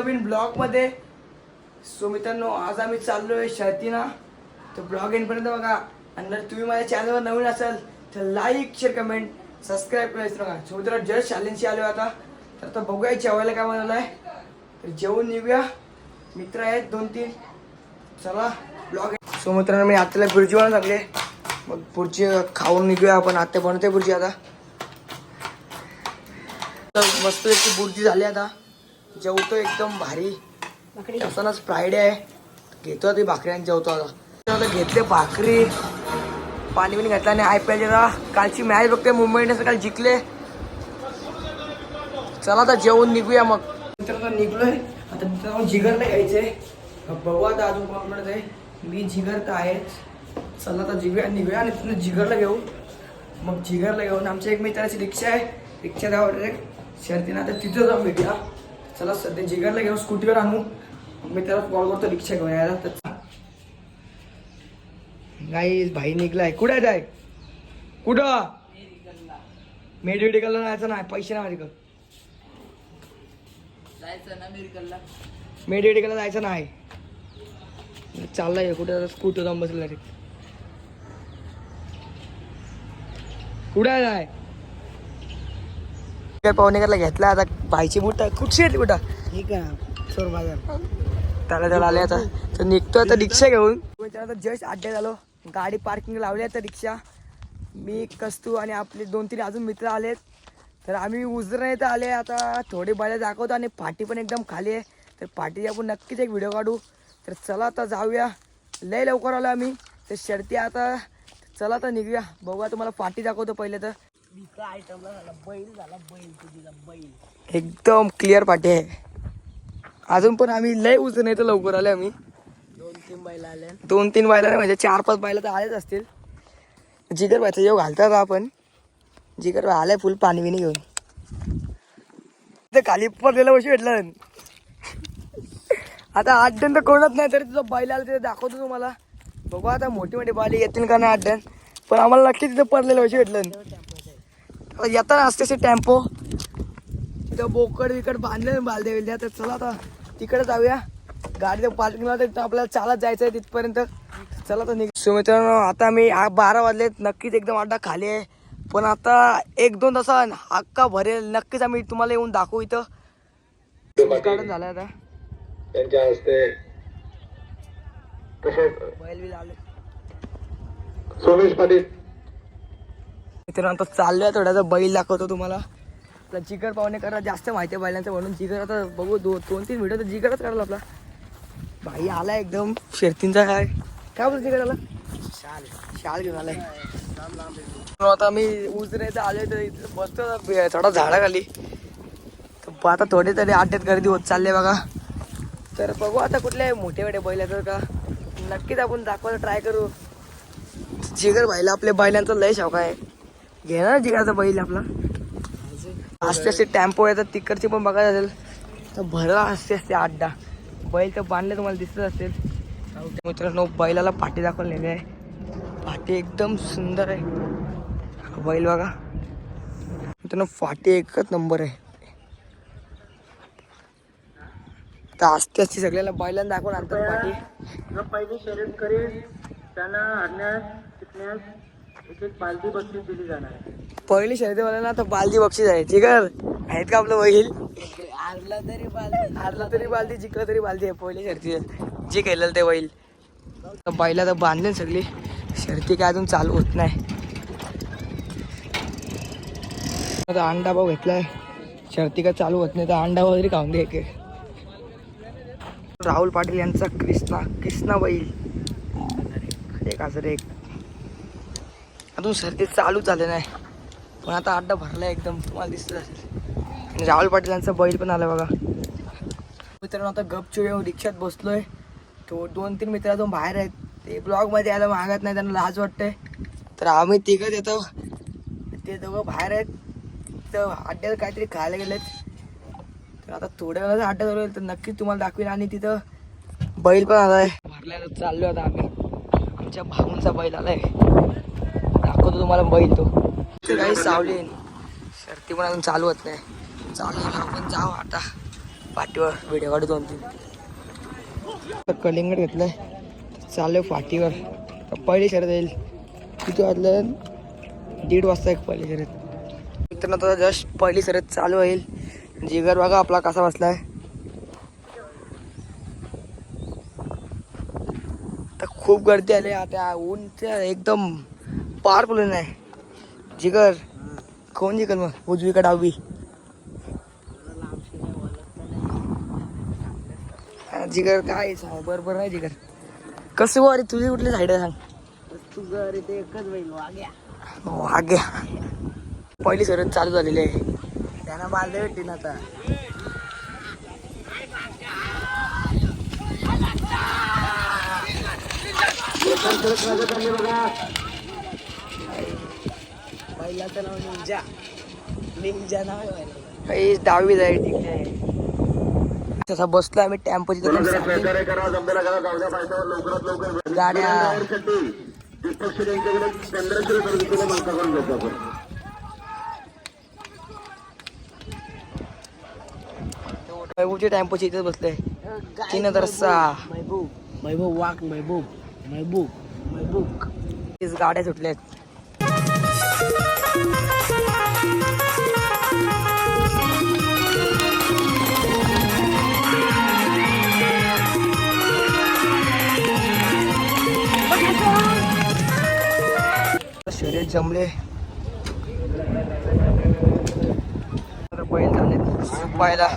नवीन ब्लॉगमध्ये सो मित्रांनो आज आम्ही चाललोय शर्तीना तर ब्लॉग येईपर्यंत बघा. आणि जर तुम्ही माझ्या चॅनलवर नवीन असाल तर लाईक शेअर कमेंट सबस्क्राईब करायचं नका. सो मित्रांनो जस्ट चॅलेंजशी आलो आता. तर आता बघूया जेवायला काय बनवलं आहे तर जेवून निघूया. मित्र आहेत दोन तीन. चला ब्लॉग सो मित्रांनो मी आत्याला बुर्जी बनवून लागले मग पुढची खाऊन निघूया आपण. आत्या बनवते बुर्जी आता. तर मस्त याची बुर्जी झाली आता. जेवतो एकदम भारी. असतानाच फ्रायडे आहे. घेतो ती भाकरी आणि जेवतो आता. घेतले भाकरी. पाणी बिणी घातलं आणि आय पी एलच्या कालची मॅच बघते मुंबई इंडियन्स काल जिंकले. चला आता जेवून निघूया मग. मित्रांनो निघलोय. आता मित्रांनो जिगरला घ्यायचंय. बघू आता अजून कोण आहे. मी जिगर तर आहेच. चला आता जिगर निघूया आणि तिथून जिगरला घेऊ. मग जिगरला घेऊन आमच्या एक मित्राची रिक्षा आहे. रिक्षा जावं शर्तीनं आता तिथं जाऊन भेटूया. चला सध्या जिगरला घेऊन स्कूटीवर आणू. मी त्याला कॉल करतो रिक्षा घेऊन यायला. तर नाही भाई निघलाय. कुठे जाय कुठं? मेडिकलला जायचं नाही पैसे नाही माझ्याकडे. जायचं ना मेडिकलला? मेडिकलला जायचं नाही. चाललाय कुठे स्कूटर जाऊन बसला रे कुठे जाय काय पावणेकरला घेतला आता भाईची बुट कुठची येते कुठं ठीक आहे चोर बाजार. त्याला त्याला आले आता. तर निघतो आता रिक्षा घेऊन. आता जस्ट अड्ड्यात आलो गाडी पार्किंग लावली आता रिक्षा. मी कस्तू आणि आपले दोन तीन अजून मित्र आलेत. तर आम्ही उजरं येतं आले. आता थोडी बैल दाखवतो आणि पाठी पण एकदम खाली आहे. तर पाठीची आपण नक्कीच एक व्हिडिओ काढू. तर चला आता जाऊया. लय लवकर आलो आम्ही. तर शर्ती आता चला आता निघूया. बघूया तुम्हाला पाठी दाखवतो पहिले तर. आयटमला झाला बैल झाला बैल तुझीला बैल. एकदम क्लिअर पाठी आहे अजून पण आम्ही लय उजून येतो लवकर आले आम्ही. दोन तीन बैल आले. दोन तीन बायला नाही म्हणजे चार पाच बायला तर आलेच असतील. जिगर बायचा जेव्हा घालतात आपण. जिगर बाय आलाय फुल पाणी बिणी घेऊन. ते खाली पडलेलं वर्षी भेटलं. आता अड्डण तर कोणच नाही तरी तुझं बैल आलं ते दाखवतो तुम्हाला. बघू आता मोठी मोठी बाली येतील का नाही अड्डण पण आम्हाला नक्की तिथं पडलेलं वर्षी भेटलं. येताना असते असे टेम्पो. तिथं बोकड विकड बांधले बालदे विलद्या तर चला आता तिकडे जाऊया. गाडीचं पार्किंगला तर आपल्याला चालत जायचं आहे तिथपर्यंत. चला तर निघ मित्रांनो आता मी बारा वाजलेत नक्कीच एकदम अड्डा खाली आहे. पण आता एक दोन तासा हक्का भरेल नक्कीच आम्ही तुम्हाला येऊन दाखवू इथं. उद्घाटन झालं आता. त्यांच्या हस्ते सोमेश पाटील. मित्रांनो आता चाललोय थोडासा बैल दाखवतो तुम्हाला. आपला जिगर पाहुणे करा जास्त माहिती आहे बैलांचं म्हणून जिगर आता बघू दो दोन तीन व्हिडिओ तर जिगरच काढला आपला. भाई आला एकदम शेरतींचा काय? काय बोलतो जिगर आला शाल शाल घेऊन आलाय. आता मी उजरेचं आले तर इथं बसतो थोडा झाडाखाली. तर आता थोडे तरी अड्ड्यात गर्दी होत चालले बघा. तर बघू आता कुठले मोठे मोठे बैल आहेत का. नक्कीच आपण दाखवायला ट्राय करू. जिगर भाईला आपल्या बैलांचा लय शौक आहे. घेणार जिगरचा बैल आपला. असते असते टेम्पो येतात तिकडची पण बघायला असेल तर भरला असते असते आड्डा. बैल तर बांधले तुम्हाला दिसत असेल. मित्रांनो बैलाला पाठी दाखवलेली आहे. पाठी एकदम सुंदर आहे. बैल बघा. मित्रांनो फाटी एकच नंबर आहे. तर असते असते सगळ्याला बैलांना दाखवून आणतात पाठी. पहिली शर्यत करेल त्यांना हरण्यास एक एक पालती बक्षीस दिली जाणार आहे. पहिली शर्यतीवाल्याला आता बालदी बक्षीस आहे ठीक आहे? आहेत का आपलं बैल हारला तरी पालती हारला तरी बालदी जिंकला तरी बालदी आहे पहिली शर्ती जे केलेलं ते बैल तर बैला तर बांधले सगळी. शर्ती काय अजून चालू होत नाही. आता अंडा भाऊ घेतलाय. शर्ती काय चालू होत नाही तर अंडा भाऊ तरी खाऊन दे एक. राहुल पाटील यांचा कृष्णा कृष्णा बैल एक असं एक. अजून सर्दी चालू झाले नाही. पण आता अड्डा भरला एकदम तुम्हाला दिसत असेल. आणि राहुल पाटील यांचा बैल पण आला बघा. मित्रांनो आता गपचूप येऊन रिक्षात बसलोय. तो दोन तीन मित्र अजून बाहेर आहेत. ते ब्लॉगमध्ये यायला मागत नाही त्यांना लाज वाटतंय. तर आम्ही तिघच येतो. ते दोघं बाहेर आहेत. तर अड्ड्याला काहीतरी खायला गेलेत. तर आता थोड्या वेळाचा अड्डा चालू होईल तर नक्कीच तुम्हाला दाखवेल आणि तिथं बैल पण आलाय. भरल्याला चाललो आता आम्ही. आमच्या भाऊंचा बैल आलाय. दाखवतो तुम्हाला बैल तो. काही सावली शर्ती पण अजून चालू होत नाही. चालू आपण जाऊ आता. पाठीवर व्हिडिओ काढू दोन तीन कलिंगड घेतलंय. चालू फाटीवर पहिली शर्यत येईल. किती वाजलं? दीड वाजता एक पहिली शर्यत. मित्रांनो आता जस्ट पहिली शर्यत चालू होईल. जिगर बघा आपला कसा बसलाय. तर खूप गर्दी आली. आता ऊनच्या एकदम पार पडून आहे जिगर कोण जिंकल मग उजवी का डावी हा, जिगर काय सांग बरोबर नाही जिगर कसं वारे तुझी कुठली साईड आहे सांग तुझं रे ते एकच बैल वाग्या वाग्या पहिली सरत चालू झालेली आहे त्यांना बांधले भेटतील आता बैलाचं नाव निंजा. निंजा नाव आहे बैलाचं. दहावी जाईल तिकडे तसा बसलो आम्ही टेम्पो गाड्या. वैभवच्या टेम्पोची इथेच बसले तीन हजार सहा. महबूब महबूब वाक महबूब महबूब महबूब गाड्या सुटल्यात. शर्यत जमले बैल झाले पाहिला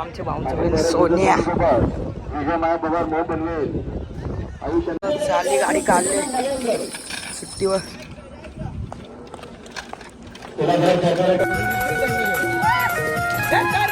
आमचे भाऊचे बैल सोनिया विजय माया पवार चालली गाडी काढली सुट्टीवर वागे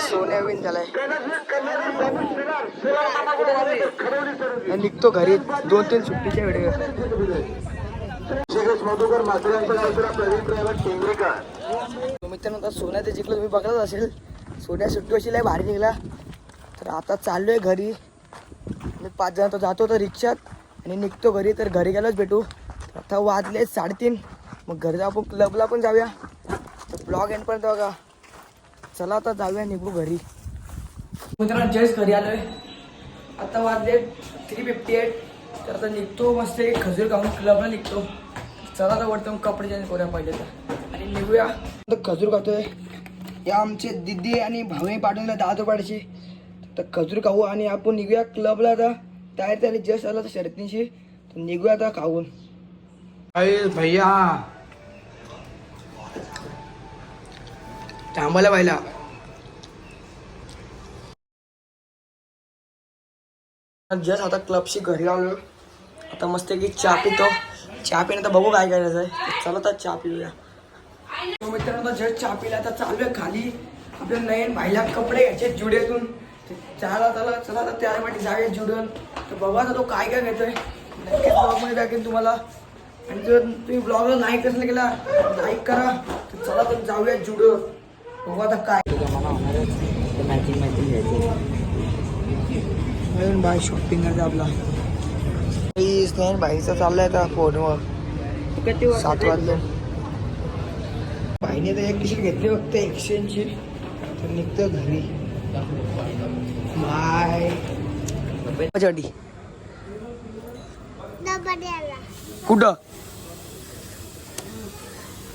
सोन्या निघतो घरी दोन तीन सुट्टीच्या वेळेवर. टेंबरेकर मित्रांनो सोन्या ते जिंकलं. तुम्ही बघत असेल. सोन्या सुट्टी अशी लय भारी निघला. तर आता चाललोय घरी. पाच जण तर जातो तर रिक्षात. आणि निघतो घरी तर घरी गेलोच भेटू. आता वाजले साडेतीन. मग घरी आपण क्लबला पण जाऊया. ब्लॉग एंड पर्यंत बघा. चला आता जाऊया निघू घरी. मित्रांनो जस्ट घरी आलोय. आता वाजले थ्री फिफ्टी एट तर आता निघतो मस्त एक खजूर खाऊन क्लबला निघतो. चला आता वरती मग कपडे चेंज करूया पहिले तर. आणि निघूया. तर खजूर खातोय. या आमचे दिदी आणि भाऊही पाठवून दिला दहा रुपयाची. तर खजूर खाऊ आणि आपण निघूया क्लबला आता. तयार त्याने जस्ट आला तर शर्तींशी तर निघूया आता खाऊन. भैया. थांबायला पाहिला जस्ट आता क्लबशी घरी आलो आता मस्त की चहा पितो. चहा पिणं तर बघू काय करायचं आहे. चला तर चहा पिऊया. तो मित्रांनो जस्ट चहा पिला आता चालू आहे खाली. आपल्या नयन भाईला कपडे घ्यायचे जुड्यातून. ते चहाला चला चला तर त्यासाठी जाऊया जुडून. तर बघा आता तो काय काय घेतोय. नक्कीच ब्लॉगमध्ये दाखवेन तुम्हाला. आणि जर तुम्ही ब्लॉगला लाईक नसलं केला लाईक करा तर चला तर जाऊया जुडो बघू आता काय. नवीन बाय शॉपिंग करते आपला स्नेहन भाईचा चाललाय आता फोनवर. सात वाजले. भाईने तर एक टी शर्ट घेतली फक्त एकशेची तर निघतो घरी. बाय. कुठं?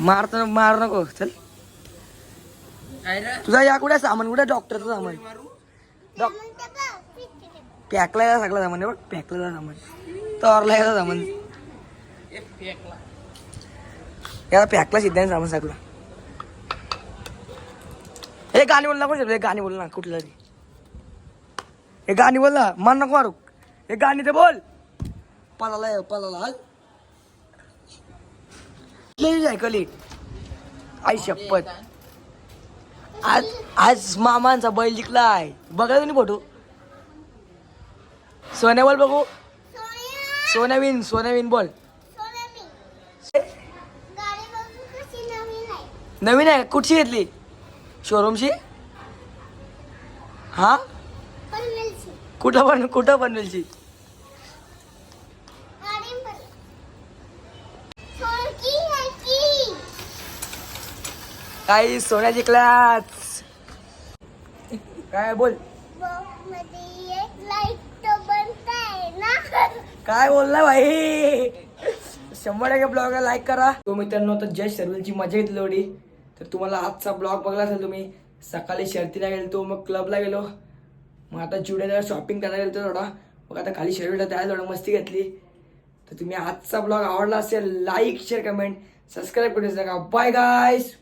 मार तर मार नको चल. तुझा या कुठे सामान? कुठे डॉक्टरचं सामान? पॅकला या सगळं सामान बघ पॅकला जा सामान. तोरला याचा सामान. याला पॅकला सिद्धांत सामान सगळं. हे गाणी बोल ना कोण हे गाणी बोल ना कुठलं हे गाणी बोल ना मन नको मारू. हे गाणी ते बोल. पलाला हल लई ऐकली आई शपथ आज आज मामांचा बैल जिंकलाय. बघा तुम्ही फोटो सोन्या बोल बघू. सोन्याविन सोन्याविन बोल. नवीन आहे. कुठची घेतली? शोरूमची हा? कुठं पण कुठं पनवेलची? काही सोन्या जिंकल्यात काय बोल? काय बोलला भाई? शंभर टक्के ब्लॉगला लाईक करा. तो मित्रांनो तर जय सर्वेलची मजा घेतली एवढी तर तुम्हाला आजचा ब्लॉग बघला असेल तुम्ही सकाळी शर्तीला गेलो तो मग क्लबला गेलो. मग आता जुड्याला शॉपिंग करायला गेलो थोडा. मग आता खाली शर्ट त्याला थोडं मस्ती घेतली. तर तुम्ही आजचा ब्लॉग आवडला असेल लाईक शेअर कमेंट सबस्क्राईब करू नका. Bye guys